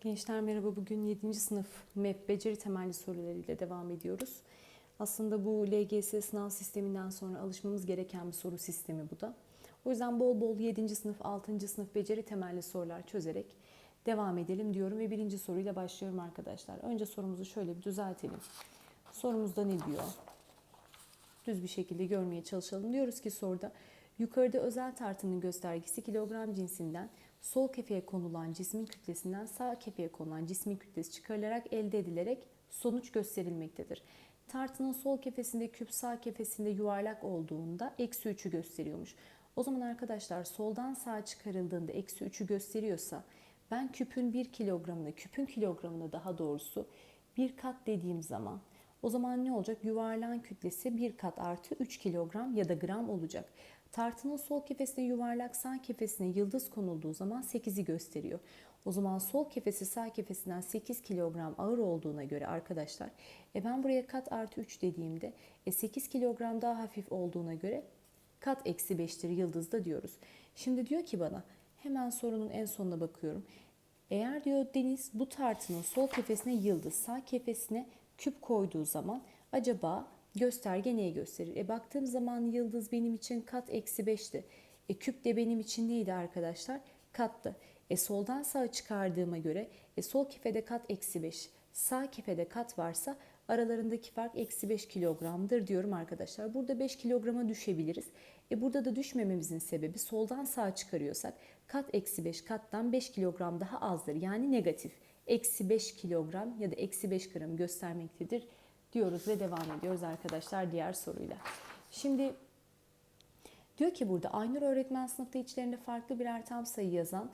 Gençler merhaba. Bugün 7. sınıf MEP beceri temelli sorularıyla devam ediyoruz. Aslında bu LGS sınav sisteminden sonra alışmamız gereken bir soru sistemi bu da. O yüzden bol bol 7. sınıf, 6. sınıf beceri temelli sorular çözerek devam edelim diyorum ve birinci soruyla başlıyorum arkadaşlar. Önce sorumuzu şöyle bir düzeltelim. Sorumuzda ne diyor? Düz bir şekilde görmeye çalışalım. Diyoruz ki soruda yukarıda özel tartının göstergesi kilogram cinsinden sol kefeye konulan cismin kütlesinden sağ kefeye konulan cismin kütlesi çıkarılarak elde edilerek sonuç gösterilmektedir. Tartının sol kefesinde küp sağ kefesinde yuvarlak olduğunda eksi 3'ü gösteriyormuş. O zaman arkadaşlar soldan sağa çıkarıldığında eksi 3'ü gösteriyorsa ben küpün 1 kilogramını, küpün kilogramını daha doğrusu bir kat dediğim zaman o zaman ne olacak? Yuvarlağın kütlesi bir kat artı 3 kilogram ya da gram olacak. Tartının sol kefesine yuvarlak sağ kefesine yıldız konulduğu zaman 8'i gösteriyor. O zaman sol kefesi sağ kefesinden 8 kilogram ağır olduğuna göre arkadaşlar e ben buraya kat artı 3 dediğimde e 8 kilogram daha hafif olduğuna göre kat eksi 5'tir yıldızda diyoruz. Şimdi diyor ki bana hemen sorunun en sonuna bakıyorum. Eğer diyor Deniz bu tartının sol kefesine yıldız sağ kefesine küp koyduğu zaman acaba gösterge neye gösterir? E baktığım zaman yıldız benim için kat eksi 5'ti. E küp de benim için neydi arkadaşlar? Kattı. E soldan sağa çıkardığıma göre e sol kefede kat eksi 5, sağ kefede kat varsa aralarındaki fark eksi 5 kilogramdır diyorum arkadaşlar. Burada 5 kilograma düşebiliriz. E burada da düşmememizin sebebi soldan sağa çıkarıyorsak kat eksi 5 kattan 5 kilogram daha azdır. Yani negatif. Eksi 5 kilogram ya da eksi 5 gram göstermektedir diyoruz ve devam ediyoruz arkadaşlar diğer soruyla. Şimdi diyor ki burada Aynur öğretmen sınıfta içlerinde farklı birer tam sayı yazan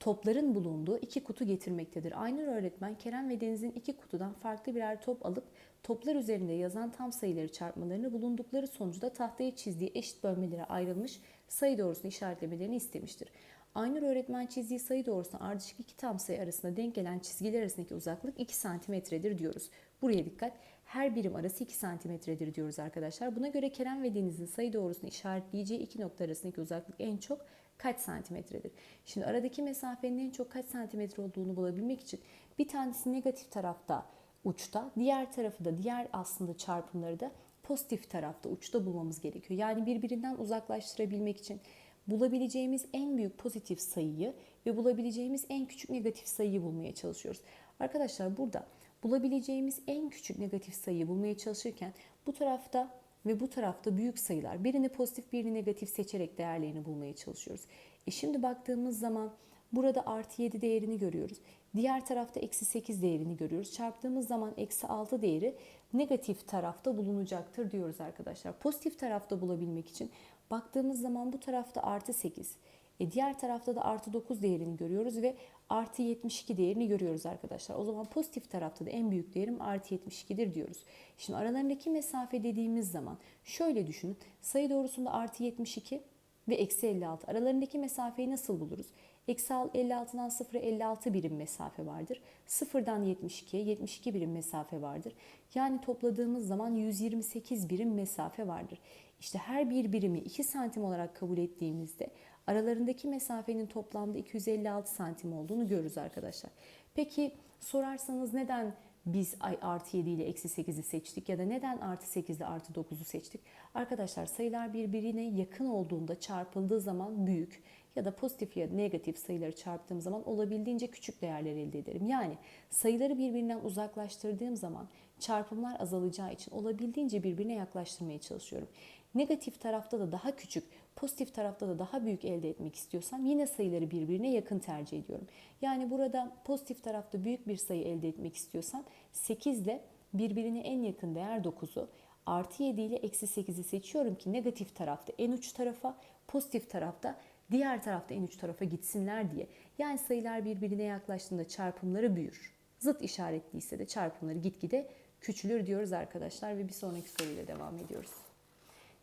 topların bulunduğu iki kutu getirmektedir. Aynur öğretmen Kerem ve Deniz'in iki kutudan farklı birer top alıp toplar üzerinde yazan tam sayıları çarpmalarını bulundukları sonuçta tahtaya çizdiği eşit bölmelere ayrılmış sayı doğrusunu işaretlemelerini istemiştir. Aynur öğretmen çizdiği sayı doğrusuna ardışık iki tam sayı arasında denk gelen çizgiler arasındaki uzaklık 2 santimetredir diyoruz. Buraya dikkat. Her birim arası 2 santimetredir diyoruz arkadaşlar. Buna göre Kerem ve Deniz'in sayı doğrusunu işaretleyeceği iki nokta arasındaki uzaklık en çok kaç santimetredir? Şimdi aradaki mesafenin en çok kaç santimetre olduğunu bulabilmek için bir tanesi negatif tarafta uçta, diğer tarafı da diğer aslında çarpımları da pozitif tarafta uçta bulmamız gerekiyor. Yani birbirinden uzaklaştırabilmek için bulabileceğimiz en büyük pozitif sayıyı ve bulabileceğimiz en küçük negatif sayıyı bulmaya çalışıyoruz. Arkadaşlar burada bulabileceğimiz en küçük negatif sayıyı bulmaya çalışırken bu tarafta ve bu tarafta büyük sayılar. Birini pozitif birini negatif seçerek değerlerini bulmaya çalışıyoruz. E şimdi baktığımız zaman burada artı 7 değerini görüyoruz. Diğer tarafta eksi 8 değerini görüyoruz. Çarptığımız zaman eksi 6 değeri negatif tarafta bulunacaktır diyoruz arkadaşlar. Pozitif tarafta bulabilmek için baktığımız zaman bu tarafta artı 8. E diğer tarafta da artı 9 değerini görüyoruz ve artı 72 değerini görüyoruz arkadaşlar. O zaman pozitif tarafta da en büyük değerim artı 72'dir diyoruz. Şimdi aralarındaki mesafe dediğimiz zaman şöyle düşünün. Sayı doğrusunda artı 72 ve eksi 56. Aralarındaki mesafeyi nasıl buluruz? Eksi 56'dan 0'a 56 birim mesafe vardır. 0'dan 72'ye 72 birim mesafe vardır. Yani topladığımız zaman 128 birim mesafe vardır. İşte her bir birimi 2 santim olarak kabul ettiğimizde aralarındaki mesafenin toplamda 256 santim olduğunu görürüz arkadaşlar. Peki sorarsanız neden biz artı 7 ile eksi 8'i seçtik ya da neden artı 8 ile artı 9'u seçtik? Arkadaşlar sayılar birbirine yakın olduğunda çarpıldığı zaman büyük ya da pozitif ya da negatif sayıları çarptığım zaman olabildiğince küçük değerler elde ederim. Yani sayıları birbirinden uzaklaştırdığım zaman çarpımlar azalacağı için olabildiğince birbirine yaklaştırmaya çalışıyorum. Negatif tarafta da daha küçük, pozitif tarafta da daha büyük elde etmek istiyorsam yine sayıları birbirine yakın tercih ediyorum. Yani burada pozitif tarafta büyük bir sayı elde etmek istiyorsam 8 ile birbirine en yakın değer 9'u artı 7 ile eksi 8'i seçiyorum ki negatif tarafta en uç tarafa, pozitif tarafta diğer tarafta en uç tarafa gitsinler diye. Yani sayılar birbirine yaklaştığında çarpımları büyür. Zıt işaretliyse de çarpımları gitgide küçülür diyoruz arkadaşlar ve bir sonraki soruyla devam ediyoruz.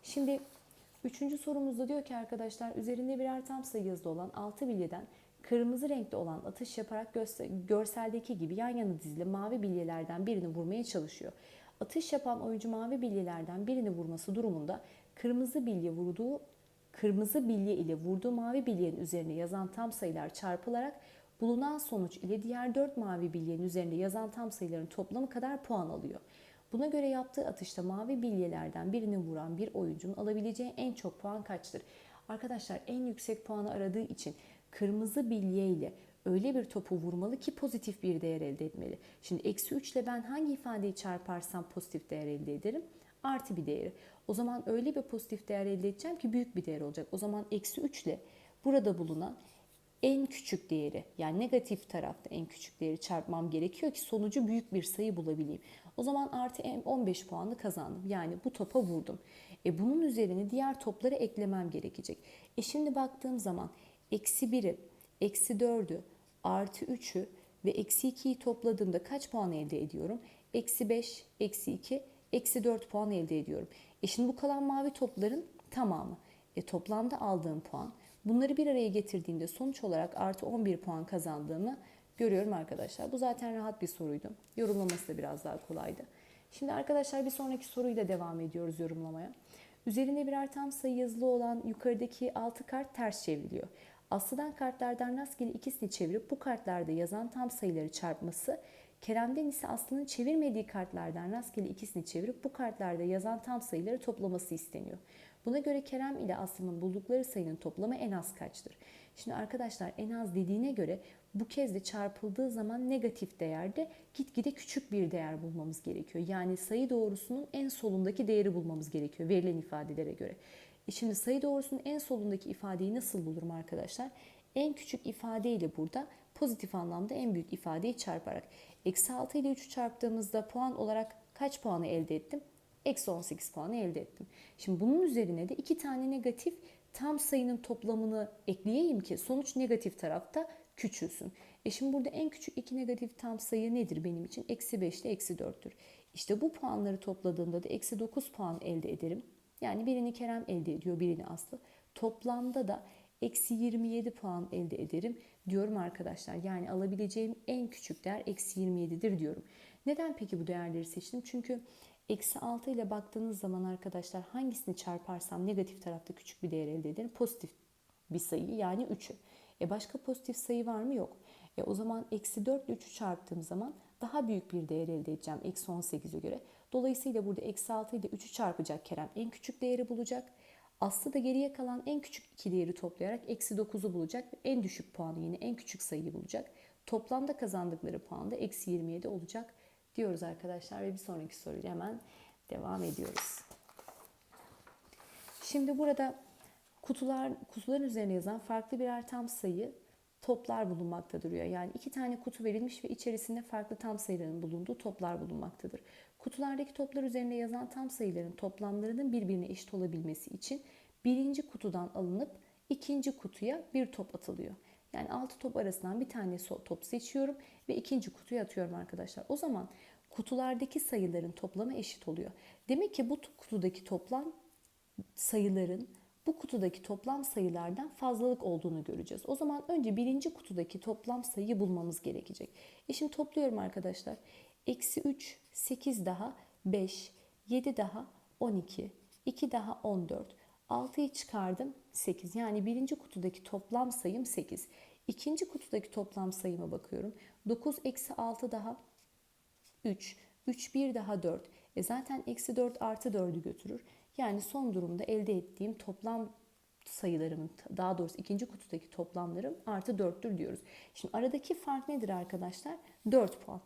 Şimdi üçüncü sorumuzda diyor ki arkadaşlar üzerinde birer tam sayı yazılı olan 6 bilyeden kırmızı renkte olan atış yaparak görseldeki gibi yan yana dizili mavi bilyelerden birini vurmaya çalışıyor. Atış yapan oyuncu mavi bilyelerden birini vurması durumunda kırmızı bilye vurduğu kırmızı bilye ile vurduğu mavi bilyenin üzerine yazan tam sayılar çarpılarak bulunan sonuç ile diğer 4 mavi bilyenin üzerinde yazan tam sayıların toplamı kadar puan alıyor. Buna göre yaptığı atışta mavi bilyelerden birini vuran bir oyuncunun alabileceği en çok puan kaçtır? Arkadaşlar en yüksek puanı aradığı için kırmızı bilye ile öyle bir topu vurmalı ki pozitif bir değer elde etmeli. Şimdi eksi 3 ile ben hangi ifadeyi çarparsam pozitif değer elde ederim? Artı bir değeri. O zaman öyle bir pozitif değer elde edeceğim ki büyük bir değer olacak. O zaman eksi 3 ile burada bulunan en küçük değeri yani negatif tarafta en küçük değeri çarpmam gerekiyor ki sonucu büyük bir sayı bulabileyim. O zaman artı 15 puanlı kazandım. Yani bu topa vurdum. E bunun üzerine diğer topları eklemem gerekecek. E şimdi baktığım zaman eksi 1'i, eksi 4'ü, artı 3'ü ve eksi 2'yi topladığımda kaç puan elde ediyorum? Eksi 5, eksi 2, eksi 4 puan elde ediyorum. E şimdi bu kalan mavi topların tamamı. E toplamda aldığım puan. Bunları bir araya getirdiğimde sonuç olarak artı 11 puan kazandığımı görüyorum arkadaşlar. Bu zaten rahat bir soruydu. Yorumlaması da biraz daha kolaydı. Şimdi arkadaşlar bir sonraki soruyla devam ediyoruz yorumlamaya. Üzerinde birer tam sayı yazılı olan yukarıdaki 6 kart ters çevriliyor. Aslıdan kartlardan rastgele ikisini çevirip bu kartlarda yazan tam sayıları çarpması, Kerem'den ise Aslı'nın çevirmediği kartlardan rastgele ikisini çevirip bu kartlarda yazan tam sayıları toplaması isteniyor. Buna göre Kerem ile Aslı'nın buldukları sayının toplamı en az kaçtır? Şimdi arkadaşlar en az dediğine göre bu kez de çarpıldığı zaman negatif değerde gitgide küçük bir değer bulmamız gerekiyor. Yani sayı doğrusunun en solundaki değeri bulmamız gerekiyor verilen ifadelere göre. E şimdi sayı doğrusunun en solundaki ifadeyi nasıl bulurum arkadaşlar? En küçük ifade ile burada pozitif anlamda en büyük ifadeyi çarparak. Eksi 6 ile 3'ü çarptığımızda puan olarak kaç puanı elde ettim? Eksi 18 puanı elde ettim. Şimdi bunun üzerine de iki tane negatif tam sayının toplamını ekleyeyim ki sonuç negatif tarafta küçülsün. E şimdi burada en küçük iki negatif tam sayı nedir benim için? Eksi 5 ile eksi 4'tür. İşte bu puanları topladığımda da eksi 9 puan elde ederim. Yani birini Kerem elde ediyor, birini Aslı. Toplamda da eksi 27 puan elde ederim diyorum arkadaşlar. Yani alabileceğim en küçük değer eksi 27'dir diyorum. Neden peki bu değerleri seçtim? Çünkü eksi 6 ile baktığınız zaman arkadaşlar hangisini çarparsam negatif tarafta küçük bir değer elde ederim. Pozitif bir sayı yani 3'ü. E başka pozitif sayı var mı? Yok. E o zaman eksi 4 ile 3'ü çarptığım zaman daha büyük bir değer elde edeceğim eksi 18'e göre. Dolayısıyla burada eksi 6 ile 3'ü çarpacak Kerem en küçük değeri bulacak. Aslı da geriye kalan en küçük iki değeri toplayarak eksi 9'u bulacak. En düşük puanı yine en küçük sayıyı bulacak. Toplamda kazandıkları puan da eksi 27 olacak diyoruz arkadaşlar. Ve bir sonraki soruyla hemen devam ediyoruz. Şimdi burada kutular kutuların üzerine yazan farklı birer tam sayı toplar bulunmakta duruyor. Yani iki tane kutu verilmiş ve içerisinde farklı tam sayıların bulunduğu toplar bulunmaktadır. Kutulardaki toplar üzerinde yazan tam sayıların toplamlarının birbirine eşit olabilmesi için birinci kutudan alınıp ikinci kutuya bir top atılıyor. Yani 6 top arasından bir tane top seçiyorum ve ikinci kutuya atıyorum arkadaşlar. O zaman kutulardaki sayıların toplamı eşit oluyor. Demek ki bu kutudaki toplam sayıların bu kutudaki toplam sayılardan fazlalık olduğunu göreceğiz. O zaman önce birinci kutudaki toplam sayıyı bulmamız gerekecek. E şimdi topluyorum arkadaşlar. Eksi 3, 8 daha 5, 7 daha 12, 2 daha 14, 6'yı çıkardım 8. Yani birinci kutudaki toplam sayım 8. İkinci kutudaki toplam sayıma bakıyorum. 9 eksi 6 daha 3. 3 1 daha 4. E zaten eksi 4 artı 4'ü götürür. Yani son durumda elde ettiğim toplam sayılarımın daha doğrusu ikinci kutudaki toplamlarım artı 4'tür diyoruz. Şimdi aradaki fark nedir arkadaşlar? 4 puan.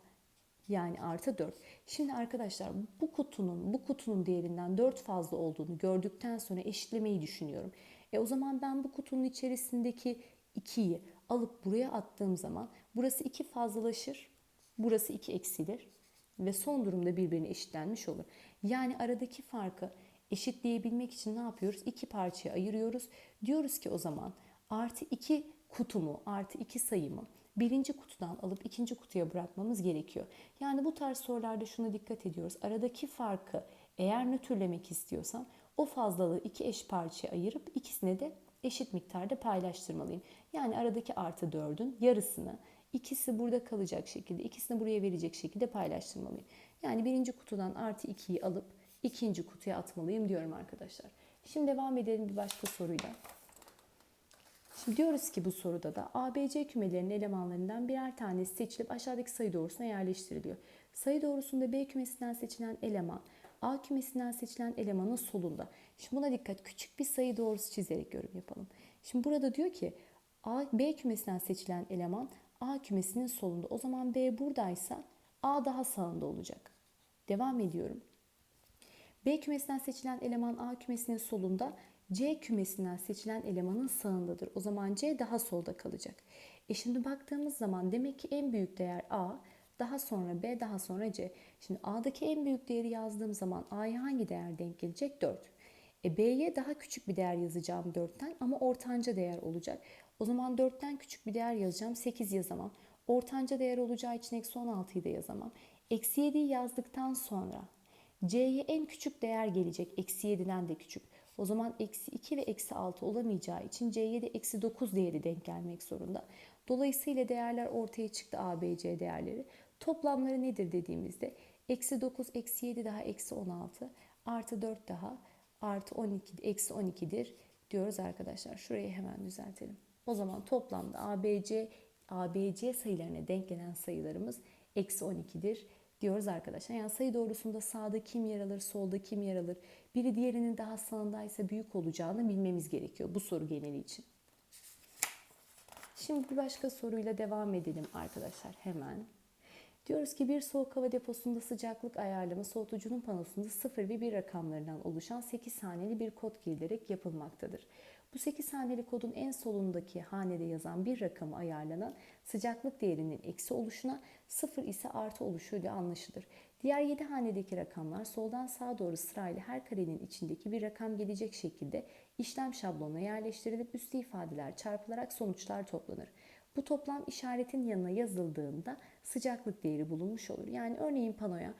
Yani artı 4. Şimdi arkadaşlar bu kutunun bu kutunun değerinden 4 fazla olduğunu gördükten sonra eşitlemeyi düşünüyorum. E o zaman ben bu kutunun içerisindeki 2'yi alıp buraya attığım zaman burası 2 fazlalaşır. Burası 2 eksilir ve son durumda birbirine eşitlenmiş olur. Yani aradaki farkı eşitleyebilmek için ne yapıyoruz? İki parçaya ayırıyoruz. Diyoruz ki o zaman artı iki kutumu, artı iki sayımı birinci kutudan alıp ikinci kutuya bırakmamız gerekiyor. Yani bu tarz sorularda şuna dikkat ediyoruz. Aradaki farkı eğer nötrlemek istiyorsam o fazlalığı iki eş parçaya ayırıp ikisine de eşit miktarda paylaştırmalıyım. Yani aradaki artı 4'ün yarısını ikisi burada kalacak şekilde, ikisini buraya verecek şekilde paylaştırmalıyım. Yani birinci kutudan artı 2'yi alıp ikinci kutuya atmalıyım diyorum arkadaşlar. Şimdi devam edelim bir başka soruyla. Şimdi diyoruz ki bu soruda da ABC kümelerinin elemanlarından birer tanesi seçilip aşağıdaki sayı doğrusuna yerleştiriliyor. Sayı doğrusunda B kümesinden seçilen eleman A kümesinden seçilen elemanın solunda. Şimdi buna dikkat küçük bir sayı doğrusu çizerek yorum yapalım. Şimdi burada diyor ki A, B kümesinden seçilen eleman A kümesinin solunda. O zaman B buradaysa A daha sağında olacak. Devam ediyorum. B kümesinden seçilen eleman A kümesinin solunda, C kümesinden seçilen elemanın sağındadır. O zaman C daha solda kalacak. E şimdi baktığımız zaman demek ki en büyük değer A, daha sonra B, daha sonra C. Şimdi A'daki en büyük değeri yazdığım zaman A'ya hangi değer denk gelecek? 4. E B'ye daha küçük bir değer yazacağım 4'ten ama ortanca değer olacak. O zaman 4'ten küçük bir değer yazacağım 8 yazamam. Ortanca değer olacağı için eksi 16'yı da yazamam. Eksi 7'yi yazdıktan sonra C'ye en küçük değer gelecek. Eksi 7'den de küçük. O zaman eksi 2 ve eksi 6 olamayacağı için C'ye de eksi 9 değeri denk gelmek zorunda. Dolayısıyla değerler ortaya çıktı A, B, C değerleri. Toplamları nedir dediğimizde eksi 9, eksi 7 daha eksi 16 artı 4 daha artı 12, eksi 12'dir diyoruz arkadaşlar. Şurayı hemen düzeltelim. O zaman toplamda ABC, ABC sayılarına denk gelen sayılarımız eksi 12'dir diyoruz arkadaşlar. Yani sayı doğrusunda sağda kim yer alır, solda kim yer alır? Biri diğerinin daha sağındaysa büyük olacağını bilmemiz gerekiyor bu soru geneli için. Şimdi bir başka soruyla devam edelim arkadaşlar hemen. Diyoruz ki bir soğuk hava deposunda sıcaklık ayarlama soğutucunun panosunda 0 ve 1 rakamlarından oluşan 8 haneli bir kod girilerek yapılmaktadır. Bu 8 haneli kodun en solundaki hanede yazan bir rakamı ayarlanan sıcaklık değerinin eksi oluşuna 0 ise artı oluşuyla anlaşılır. Diğer 7 hanedeki rakamlar soldan sağa doğru sırayla her karenin içindeki bir rakam gelecek şekilde işlem şablonuna yerleştirilip üstü ifadeler çarpılarak sonuçlar toplanır. Bu toplam işaretin yanına yazıldığında sıcaklık değeri bulunmuş olur. Yani örneğin panoya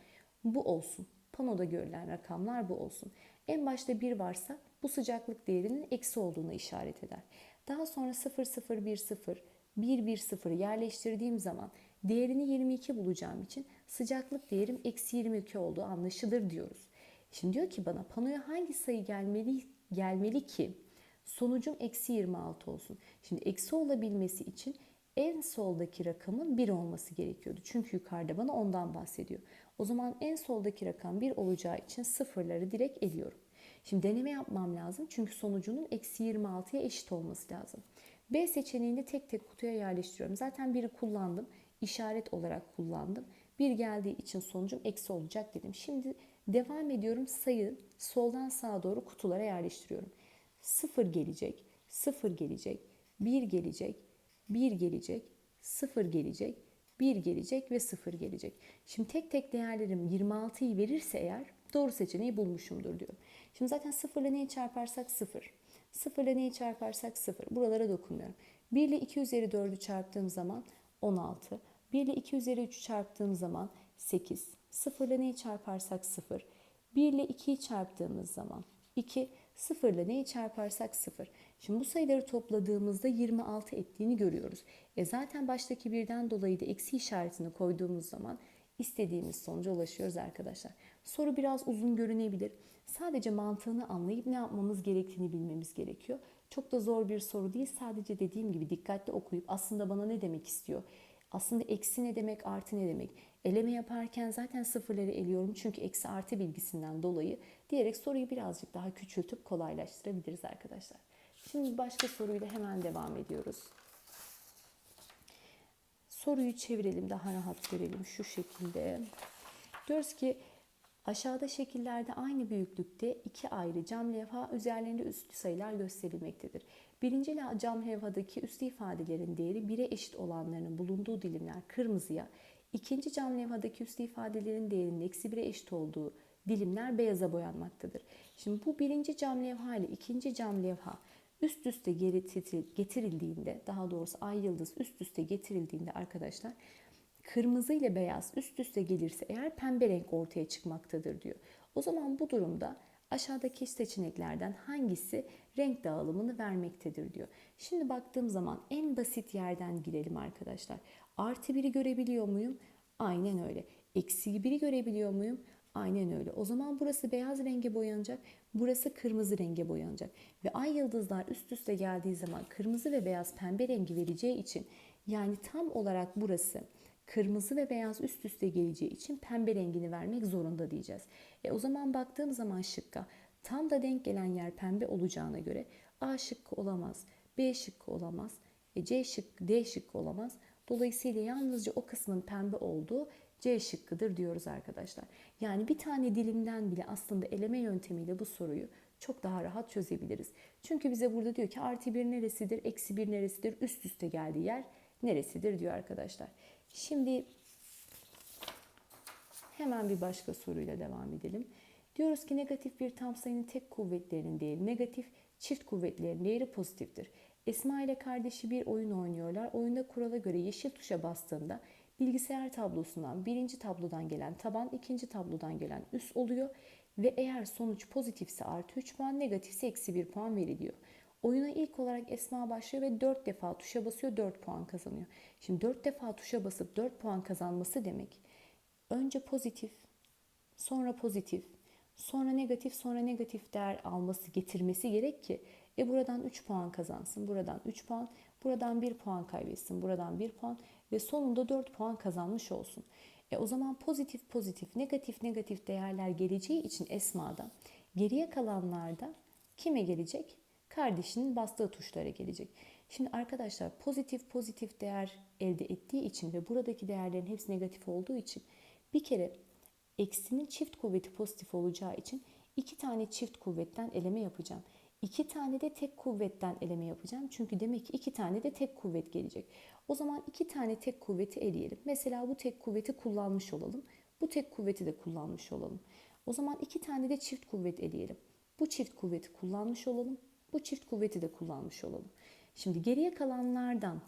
bu olsun. Panoda görülen rakamlar bu olsun. En başta 1 varsa bu sıcaklık değerinin eksi olduğunu işaret eder. Daha sonra 0 0 1 0 1 1 0 yerleştirdiğim zaman değerini 22 bulacağım için sıcaklık değerim eksi 22 olduğu anlaşılır diyoruz. Şimdi diyor ki bana panoya hangi sayı gelmeli, gelmeli ki sonucum eksi 26 olsun. Şimdi eksi olabilmesi için en soldaki rakamın 1 olması gerekiyordu. Çünkü yukarıda bana ondan bahsediyor. O zaman en soldaki rakam 1 olacağı için sıfırları direkt eliyorum. Şimdi deneme yapmam lazım çünkü sonucunun eksi 26'ya eşit olması lazım. B seçeneğini tek tek kutuya yerleştiriyorum. Zaten biri kullandım. işaret olarak kullandım. Bir geldiği için sonucum eksi olacak dedim. Şimdi devam ediyorum sayı soldan sağa doğru kutulara yerleştiriyorum. 0 gelecek, 0 gelecek, 1 gelecek, 1 gelecek, 0 gelecek, 1 gelecek ve 0 gelecek. Şimdi tek tek değerlerim 26'yı verirse eğer doğru seçeneği bulmuşumdur diyorum. Şimdi zaten 0 ile neyi çarparsak 0. 0 ile neyi çarparsak 0. Buralara dokunmuyorum. 1 ile 2 üzeri 4'ü çarptığım zaman 16. 1 ile 2 üzeri 3'ü çarptığım zaman 8. 0 ile neyi çarparsak 0. 1 ile 2'yi çarptığımız zaman 2. 0 ile neyi çarparsak 0. Şimdi bu sayıları topladığımızda 26 ettiğini görüyoruz. E zaten baştaki birden dolayı da eksi işaretini koyduğumuz zaman istediğimiz sonuca ulaşıyoruz arkadaşlar. Soru biraz uzun görünebilir. Sadece mantığını anlayıp ne yapmamız gerektiğini bilmemiz gerekiyor. Çok da zor bir soru değil. Sadece dediğim gibi dikkatli okuyup aslında bana ne demek istiyor? Aslında eksi ne demek, artı ne demek? Eleme yaparken zaten sıfırları eliyorum çünkü eksi artı bilgisinden dolayı diyerek soruyu birazcık daha küçültüp kolaylaştırabiliriz arkadaşlar. Şimdi başka soruyla hemen devam ediyoruz. Soruyu çevirelim daha rahat görelim şu şekilde. Diyoruz ki aşağıda şekillerde aynı büyüklükte iki ayrı cam levha üzerlerinde üstlü sayılar gösterilmektedir. Birinci cam levhadaki üslü ifadelerin değeri 1'e eşit olanlarının bulunduğu dilimler kırmızıya, ikinci cam levhadaki üslü ifadelerin değerinin eksi 1'e eşit olduğu dilimler beyaza boyanmaktadır. Şimdi bu birinci cam levha ile ikinci cam levha üst üste getirildiğinde daha doğrusu ay yıldız üst üste getirildiğinde arkadaşlar kırmızı ile beyaz üst üste gelirse eğer pembe renk ortaya çıkmaktadır diyor. O zaman bu durumda aşağıdaki seçeneklerden hangisi renk dağılımını vermektedir diyor. Şimdi baktığım zaman en basit yerden girelim arkadaşlar. Artı biri görebiliyor muyum? Aynen öyle. Eksi biri görebiliyor muyum? Aynen öyle. O zaman burası beyaz renge boyanacak, burası kırmızı renge boyanacak. Ve ay yıldızlar üst üste geldiği zaman kırmızı ve beyaz pembe rengi vereceği için yani tam olarak burası kırmızı ve beyaz üst üste geleceği için pembe rengini vermek zorunda diyeceğiz. E o zaman baktığım zaman şıkka tam da denk gelen yer pembe olacağına göre A şıkkı olamaz, B şıkkı olamaz, e C şıkkı, D şıkkı olamaz. Dolayısıyla yalnızca o kısmın pembe olduğu C şıkkıdır diyoruz arkadaşlar. Yani bir tane dilimden bile aslında eleme yöntemiyle bu soruyu çok daha rahat çözebiliriz. Çünkü bize burada diyor ki artı bir neresidir, eksi bir neresidir, üst üste geldiği yer neresidir diyor arkadaşlar. Şimdi hemen bir başka soruyla devam edelim. Diyoruz ki negatif bir tam sayının tek kuvvetlerinin değil, negatif çift kuvvetlerin değeri pozitiftir. Esma ile kardeşi bir oyun oynuyorlar. Oyunda kurala göre yeşil tuşa bastığında bilgisayar tablosundan birinci tablodan gelen taban ikinci tablodan gelen üst oluyor ve eğer sonuç pozitifse artı 3 puan negatifse eksi 1 puan veriliyor. Oyuna ilk olarak Esma başlıyor ve 4 defa tuşa basıyor 4 puan kazanıyor. Şimdi 4 defa tuşa basıp 4 puan kazanması demek önce pozitif sonra pozitif sonra negatif sonra negatif değer alması getirmesi gerek ki e buradan 3 puan kazansın buradan 3 puan buradan 1 puan kaybetsin buradan 1 puan ve sonunda 4 puan kazanmış olsun. E o zaman pozitif pozitif, negatif negatif değerler geleceği için Esma'da geriye kalanlarda kime gelecek? Kardeşinin bastığı tuşlara gelecek. Şimdi arkadaşlar pozitif pozitif değer elde ettiği için ve buradaki değerlerin hepsi negatif olduğu için bir kere eksinin çift kuvveti pozitif olacağı için iki tane çift kuvvetten eleme yapacağım. İki tane de tek kuvvetten eleme yapacağım. Çünkü demek ki iki tane de tek kuvvet gelecek. O zaman iki tane tek kuvveti eleyelim. Mesela bu tek kuvveti kullanmış olalım. Bu tek kuvveti de kullanmış olalım. O zaman iki tane de çift kuvvet eleyelim. Bu çift kuvveti kullanmış olalım. Bu çift kuvveti de kullanmış olalım. Şimdi geriye kalanlardan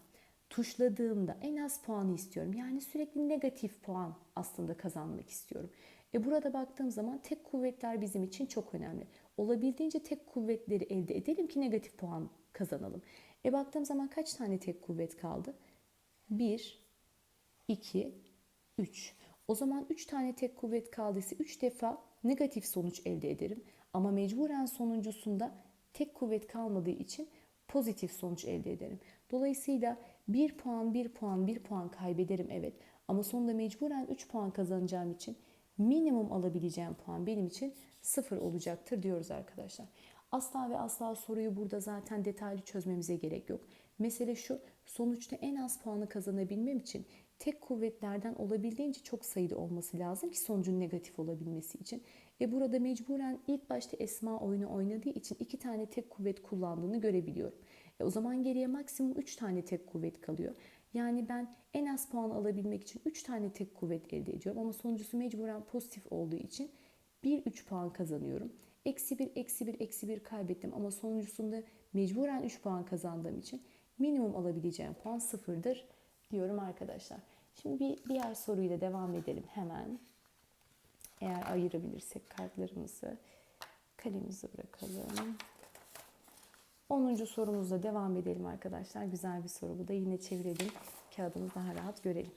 tuşladığımda en az puanı istiyorum. Yani sürekli negatif puan aslında kazanmak istiyorum. E burada baktığım zaman tek kuvvetler bizim için çok önemli. Olabildiğince tek kuvvetleri elde edelim ki negatif puan kazanalım. E baktığım zaman kaç tane tek kuvvet kaldı? 1, 2, 3. O zaman 3 tane tek kuvvet kaldıysa 3 defa negatif sonuç elde ederim. Ama mecburen sonuncusunda tek kuvvet kalmadığı için pozitif sonuç elde ederim. Dolayısıyla 1 puan, 1 puan, 1 puan kaybederim evet. Ama sonunda mecburen 3 puan kazanacağım için minimum alabileceğim puan benim için 0 olacaktır diyoruz arkadaşlar. Asla ve asla soruyu burada zaten detaylı çözmemize gerek yok. Mesele şu, sonuçta en az puanı kazanabilmem için tek kuvvetlerden olabildiğince çok sayıda olması lazım ki sonucun negatif olabilmesi için. Ve burada mecburen ilk başta Esma oyunu oynadığı için iki tane tek kuvvet kullandığını görebiliyorum. E o zaman geriye maksimum 3 tane tek kuvvet kalıyor. Yani ben en az puan alabilmek için 3 tane tek kuvvet elde ediyorum. Ama sonuncusu mecburen pozitif olduğu için 1-3 puan kazanıyorum. Eksi 1, eksi 1, eksi 1 kaybettim ama sonuncusunda mecburen 3 puan kazandığım için minimum alabileceğim puan sıfırdır diyorum arkadaşlar. Şimdi bir diğer soruyla devam edelim hemen. Eğer ayırabilirsek kartlarımızı kalemizi bırakalım. 10. sorumuzla devam edelim arkadaşlar. Güzel bir soru bu da. Yine çevirelim. Kağıdımızı daha rahat görelim.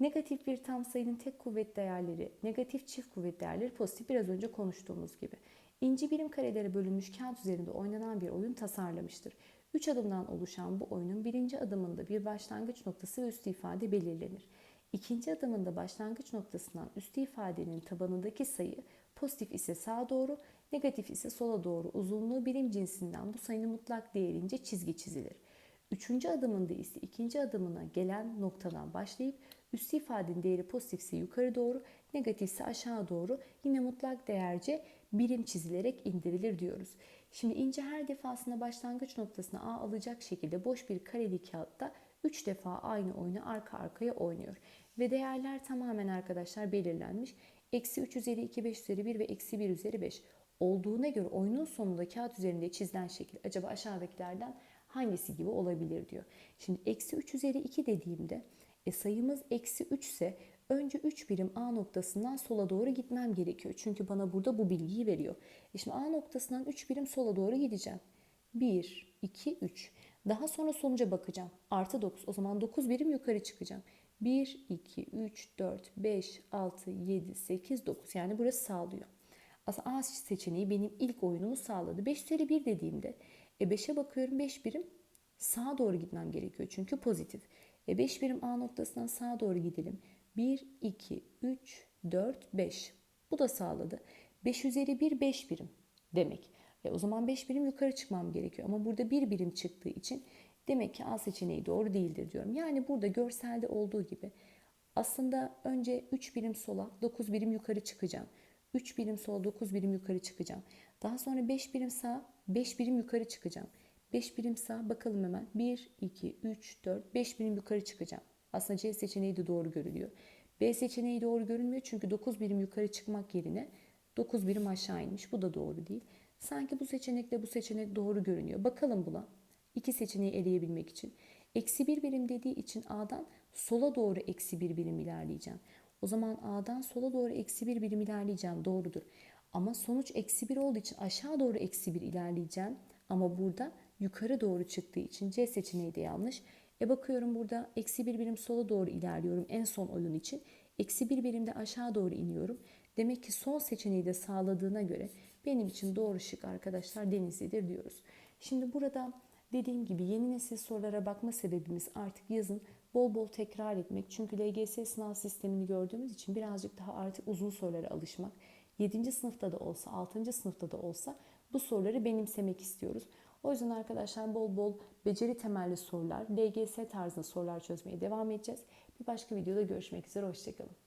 Negatif bir tam sayının tek kuvvet değerleri, negatif çift kuvvet değerleri pozitif biraz önce konuştuğumuz gibi. İnci birim karelere bölünmüş kağıt üzerinde oynanan bir oyun tasarlamıştır. 3 adımdan oluşan bu oyunun birinci adımında bir başlangıç noktası ve üstü ifade belirlenir. İkinci adımında başlangıç noktasından üstü ifadenin tabanındaki sayı pozitif ise sağa doğru, negatif ise sola doğru uzunluğu birim cinsinden bu sayının mutlak değerince çizgi çizilir. Üçüncü adımında ise ikinci adımına gelen noktadan başlayıp üstü ifadenin değeri pozitifse yukarı doğru, negatifse aşağı doğru yine mutlak değerce birim çizilerek indirilir diyoruz. Şimdi ince her defasında başlangıç noktasına A alacak şekilde boş bir kareli kağıtta 3 defa aynı oyunu arka arkaya oynuyor. Ve değerler tamamen arkadaşlar belirlenmiş. Eksi 3 üzeri 2, 5 üzeri 1 ve eksi 1 üzeri 5 olduğuna göre oyunun sonunda kağıt üzerinde çizilen şekil acaba aşağıdakilerden hangisi gibi olabilir diyor. Şimdi eksi 3 üzeri 2 dediğimde e, sayımız eksi 3 ise önce 3 birim A noktasından sola doğru gitmem gerekiyor. Çünkü bana burada bu bilgiyi veriyor. E şimdi A noktasından 3 birim sola doğru gideceğim. 1, 2, 3. Daha sonra sonuca bakacağım. Artı 9. O zaman 9 birim yukarı çıkacağım. 1, 2, 3, 4, 5, 6, 7, 8, 9. Yani burası sağlıyor. Aslında A seçeneği benim ilk oyunumu sağladı. 5 üzeri 1 dediğimde e 5'e bakıyorum 5 birim sağa doğru gitmem gerekiyor. Çünkü pozitif. E 5 birim A noktasından sağa doğru gidelim. 1, 2, 3, 4, 5. Bu da sağladı. 5 üzeri 1 5 birim demek. E o zaman 5 birim yukarı çıkmam gerekiyor. Ama burada 1 birim çıktığı için demek ki A seçeneği doğru değildir diyorum. Yani burada görselde olduğu gibi aslında önce 3 birim sola 9 birim yukarı çıkacağım. 3 birim sola 9 birim yukarı çıkacağım. Daha sonra 5 birim sağ 5 birim yukarı çıkacağım. 5 birim sağ bakalım hemen. 1, 2, 3, 4, 5 birim yukarı çıkacağım. Aslında C seçeneği de doğru görülüyor. B seçeneği doğru görünmüyor çünkü 9 birim yukarı çıkmak yerine 9 birim aşağı inmiş. Bu da doğru değil. Sanki bu seçenekle bu seçenek doğru görünüyor. Bakalım buna. İki seçeneği eleyebilmek için. Eksi bir birim dediği için A'dan sola doğru eksi bir birim ilerleyeceğim. O zaman A'dan sola doğru eksi bir birim ilerleyeceğim. Doğrudur. Ama sonuç eksi bir olduğu için aşağı doğru eksi bir ilerleyeceğim. Ama burada yukarı doğru çıktığı için C seçeneği de yanlış. E bakıyorum burada eksi bir birim sola doğru ilerliyorum en son oyun için. Eksi bir birimde aşağı doğru iniyorum. Demek ki son seçeneği de sağladığına göre benim için doğru şık arkadaşlar Denizli'dir diyoruz. Şimdi burada dediğim gibi yeni nesil sorulara bakma sebebimiz artık yazın bol bol tekrar etmek. Çünkü LGS sınav sistemini gördüğümüz için birazcık daha artık uzun sorulara alışmak. 7. sınıfta da olsa, 6. sınıfta da olsa bu soruları benimsemek istiyoruz. O yüzden arkadaşlar bol bol beceri temelli sorular, LGS tarzında sorular çözmeye devam edeceğiz. Bir başka videoda görüşmek üzere, hoşçakalın.